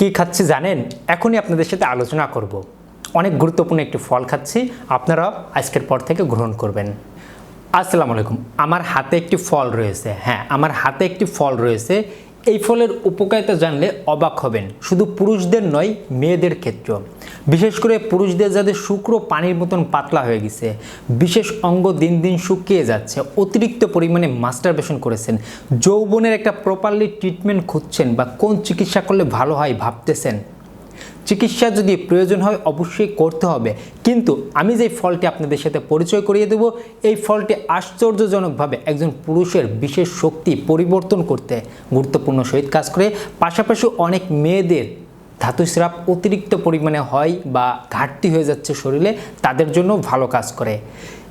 কি খাচ্ছি জানেন? এখনই আপনাদের সাথে আলোচনা করব। অনেক গুরুত্বপূর্ণ একটি ফল খাচ্ছি, আপনারা আজকের পর থেকে গ্রহণ করবেন। আসসালামু আলাইকুম। আমার হাতে একটি ফল রয়েছে হ্যাঁ আমার হাতে একটি ফল রয়েছে এই ফলের উপকারিতা জানলে অবাক হবেন। শুধু পুরুষদের নয়, মেয়েদের ক্ষেত্রেও। বিশেষ করে পুরুষদের যাদের শুক্র পানির মতন পাতলা হয়ে গেছে। বিশেষ অঙ্গ দিন দিন শুকিয়ে যাচ্ছে। অতিরিক্ত পরিমাণে মাস্টারবেশন করেছেন। যৌবনের একটা প্রপারলি ট্রিটমেন্ট খুঁজছেন বা কোন চিকিৎসা করলে ভালো হয় ভাবতেছেন? চিকিৎসা যদি প্রয়োজন হয়, অবশ্যই করতে হবে। কিন্তু আমি যে ফলটি আপনাদের সাথে পরিচয় করিয়ে দেব, এই ফলটি আশ্চর্যজনকভাবে একজন পুরুষের বিশেষ শক্তি পরিবর্তন করতে গুরুত্বপূর্ণ সহিত কাজ করে। পাশাপাশি অনেক মেয়েদের ধাতুস্রাব অতিরিক্ত পরিমাণে হয় বা ঘাটতি হয়ে যাচ্ছে শরীরে, তাদের জন্য ভালো কাজ করে।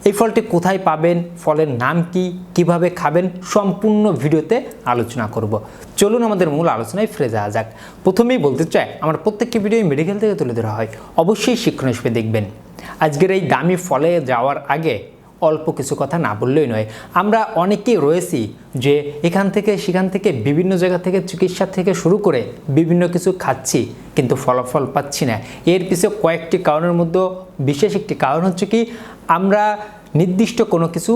এই ফলটি কোথায় পাবেন, ফলের নাম কি, কীভাবে খাবেন, সম্পূর্ণ ভিডিওতে আলোচনা করব। চলুন আমাদের মূল আলোচনায় ফিরে যাওয়া যাক। প্রথমেই বলতে চাই, আমার প্রত্যেকটি ভিডিও মেডিকেল থেকে তুলে ধরা হয়। অবশ্যই শিক্ষণ হিসেবে দেখবেন। আজকের এই দামি ফলে যাওয়ার আগে অল্প কিছু কথা না বললেই নয়। আমরা অনেকেই রয়েছি যে এখান থেকে, সেখান থেকে, বিভিন্ন জায়গা থেকে, চিকিৎসা থেকে শুরু করে বিভিন্ন কিছু খাচ্ছি। কিন্তু ফলাফল পাচ্ছি না। এর পিছনে কয়েকটি কারণের মধ্যে বিশেষ একটি কারণ হচ্ছে কি, আমরা নির্দিষ্ট কোনো কিছু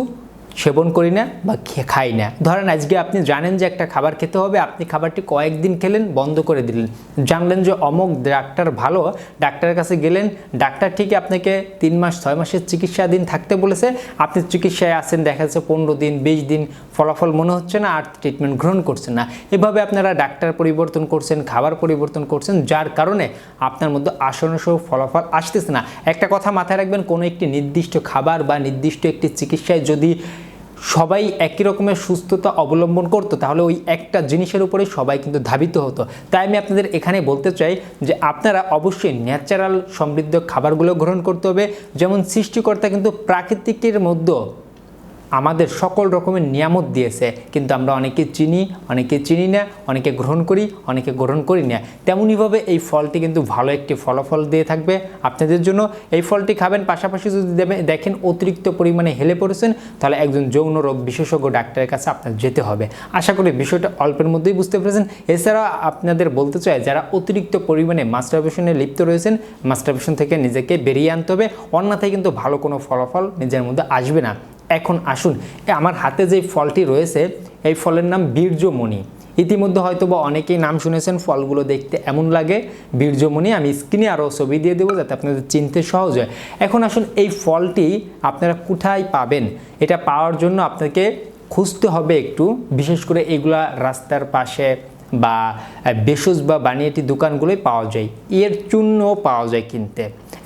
সেবন করি না বা খাই না। ধরেন আজকে আপনি জানেন যে একটা খাবার খেতে হবে, আপনি খাবারটি কয়েকদিন খেলেন, বন্ধ করে দিলেন। জানলেন যে অমুক ডাক্তার ভালো ডাক্তারের কাছে গেলেন, ডাক্তার ঠিকই আপনাকে তিন মাস, ছয় মাসের চিকিৎসা দিন থাকতে বলেছে। আপনি চিকিৎসায় আছেন, দেখা যাচ্ছে পনেরো দিন, বিশ দিন, ফলাফল মনে হচ্ছে না, আর ট্রিটমেন্ট গ্রহণ করছেন না। এভাবে আপনারা ডাক্তার পরিবর্তন করছেন, খাবার পরিবর্তন করছেন, যার কারণে আপনার মধ্যে আসনসহ ফলাফল আসতেছে না। একটা কথা মাথায় রাখবেন, কোনো একটি নির্দিষ্ট খাবার বা নির্দিষ্ট একটি চিকিৎসায় যদি সবাই একই রকমের সুস্থতা অবলম্বন করতো, তাহলে ওই একটা জিনিসের উপরে সবাই কিন্তু ধাবিত হতো। তাই আমি আপনাদের এখানে বলতে চাই যে আপনারা অবশ্যই ন্যাচারাল সমৃদ্ধ খাবারগুলো গ্রহণ করতে হবে। যেমন সৃষ্টিকর্তা কিন্তু প্রাকৃতিকের মধ্যে আমাদের সকল রকমের নিয়ামত দিয়েছে। কিন্তু আমরা অনেকে চিনি অনেকে চিনি না, অনেকে গ্রহণ করি, অনেকে গ্রহণ করি না। তেমনইভাবে এই ফলটি কিন্তু ভালো একটি ফলাফল দিয়ে থাকবে আপনাদের জন্য। এই ফলটি খাবেন, পাশাপাশি যদি দেখেন অতিরিক্ত পরিমাণে হেলে পড়েছেন, তাহলে একজন যৌন রোগ বিশেষজ্ঞ ডাক্তারের কাছে আপনার যেতে হবে। আশা করি বিষয়টা অল্পের মধ্যেই বুঝতে পেরেছেন। এছাড়া আপনাদের বলতে চাই, যারা অতিরিক্ত পরিমাণে মাস্টারবেশনে লিপ্ত রয়েছেন, মাস্টারবেশন থেকে নিজেকে বেরিয়ে আনতে হবে। অন্যথায় কিন্তু ভালো কোনো ফলাফল নিজের মধ্যে আসবে না। এখন আসুন। আমার হাতে যে ফলটি রয়েছে, এই ফলের নাম বীর্যমণি। ইতিমধ্যে হয়তো বা অনেকেই নাম শুনেছেন, ফলগুলো দেখতে এমন লাগে, বীর্যমণি, আমি স্ক্রিনে আরও ছবি দিয়ে দেবো যাতে আপনাদের চিনতে সহজ হয়। এখন আসুন, এই ফলটি আপনারা কোথায় পাবেন? এটা পাওয়ার জন্য আপনাকে খুঁজতে হবে একটু, বিশেষ করে এগুলা রাস্তার পাশে বা বেসজ বা বানিয়েটি দোকানগুলোই পাওয়া যায়। এর চূর্ণও পাওয়া যায় কিনতে।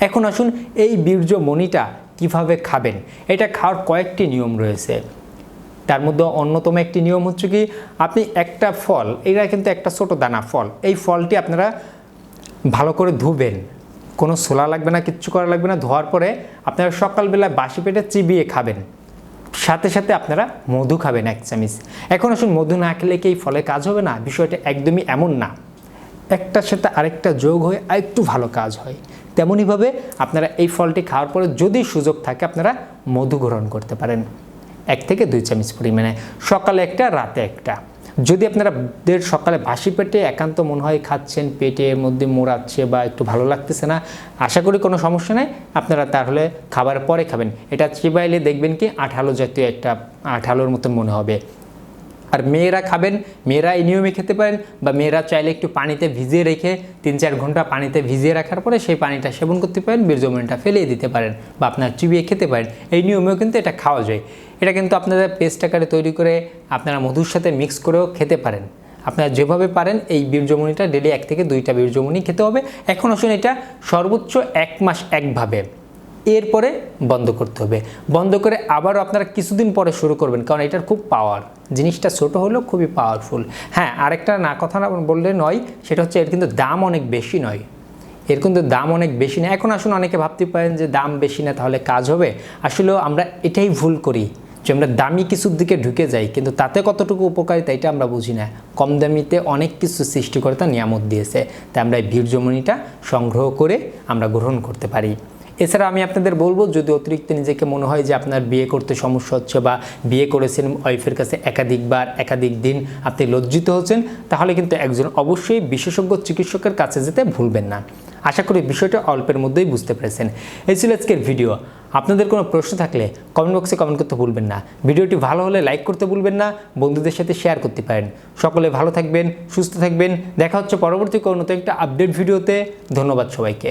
এখন আসুন, এই বীর্যমণিটা কীভাবে খাবেন? এটা খাওয়ার কয়েকটি নিয়ম রয়েছে। তার মধ্যে অন্যতম একটি নিয়ম হচ্ছে কি, আপনি একটা ফল এটা কিন্তু একটা ছোট দানা ফল, এই ফলটি আপনারা ভালো করে ধুবেন। কোনো ছোলা লাগবে না, কিচ্ছু করা লাগবে না, ধোয়ার পরে আপনারা সকালবেলা বাসি পেটে চিবিয়ে খাবেন। সাথে সাথে আপনারা মধু খাবেন এক চামিচ। এখন আসুন, মধু না খেলে কি এই ফলে কাজ হবে না? বিষয়টা একদমই এমন না। একটার সাথে আরেকটা যোগ হয়ে আরেকটু ভালো কাজ হয়। তেমনইভাবে আপনারা এই ফলটি খাওয়ার পরে যদি সুযোগ থাকে আপনারা মধু গ্রহণ করতে পারেন। এক থেকে দুই চামচ পরিমাণে, সকালে একটা, রাতে একটা। যদি আপনারা দের সকালে বাসি পেটে একান্ত মনে হয়, খাচ্ছেন পেটের মধ্যে মোড়াচ্ছে বা একটু ভালো লাগতেছে না, আশা করি কোনো সমস্যা নেই, আপনারা তাহলে খাবার পরে খাবেন। এটা চিবাইলে দেখবেন কি আঠালো জাতীয় একটা আঠালোর মতন মনে হবে। আর মেয়েরা খাবেন মেয়েরা এই নিয়মে খেতে পারেন বা মেয়েরা চাইলে একটু পানিতে ভিজিয়ে রেখে তিন চার ঘণ্টা পানিতে ভিজিয়ে রাখার পরে সেই পানিটা সেবন করতে পারেন বীর্যমণিটা ফেলিয়ে দিতে পারেন বা আপনার চিবিয়ে খেতে পারেন। এই নিয়মেও কিন্তু এটা খাওয়া যায়। এটা কিন্তু আপনাদের পেস্ট আকারে তৈরি করে আপনারা মধুর সাথে মিক্স করেও খেতে পারেন। আপনারা যেভাবে পারেন এই বীর্যমণিটা ডেলি এক থেকে দুইটা বীর্যমণি খেতে হবে। এখন আসুন এটা সর্বোচ্চ এক মাস একভাবে। এরপরে বন্ধ করতে হবে। বন্ধ করে আবারও আপনারা কিছুদিন পরে শুরু করবেন, কারণ এটার খুব পাওয়ার জিনিসটা ছোট হলেও খুবই পাওয়ারফুল হ্যাঁ আরেকটা না কথা না বললে নয়, সেটা হচ্ছে এর কিন্তু দাম অনেক বেশি নয়। এর কিন্তু দাম অনেক বেশি না এখন আসুন অনেকে ভাবতে পারেন যে দাম বেশি না তাহলে কাজ হবে। আসলেও আমরা এটাই ভুল করি যে আমরা দামি কিছুর দিকে ঢুকে যাই, কিন্তু তাতে কতটুকু উপকারিতা এটা আমরা বুঝি না। কম দামিতে অনেক কিছু সৃষ্টিকর্তা নিয়ামত দিয়েছে। তাই আমরা এই বীর্যমণিটা সংগ্রহ করে আমরা গ্রহণ করতে পারি। এছাড়া আমি আপনাদের বলব, যদি অতিরিক্ত নিজেকে মনে হয় যে আপনার বিয়ে করতে সমস্যা হচ্ছে বা বিয়ে করেছেন ওয়াইফের কাছে একাধিকবার, একাধিক দিন আপনি লজ্জিত হচ্ছেন, তাহলে কিন্তু একজন অবশ্যই বিশেষজ্ঞ চিকিৎসকের কাছে যেতে ভুলবেন না। আশা করি বিষয়টা অল্পের মধ্যেই বুঝতে পেরেছেন। এই ছিল আজকের ভিডিও। আপনাদের কোনো প্রশ্ন থাকলে কমেন্ট বক্সে কমেন্ট করতে ভুলবেন না। ভিডিওটি ভালো হলে লাইক করতে ভুলবেন না, বন্ধুদের সাথে শেয়ার করতে পারেন। সকলে ভালো থাকবেন, সুস্থ থাকবেন। দেখা হচ্ছে পরবর্তী কোনো একটা আপডেট ভিডিওতে। ধন্যবাদ সবাইকে।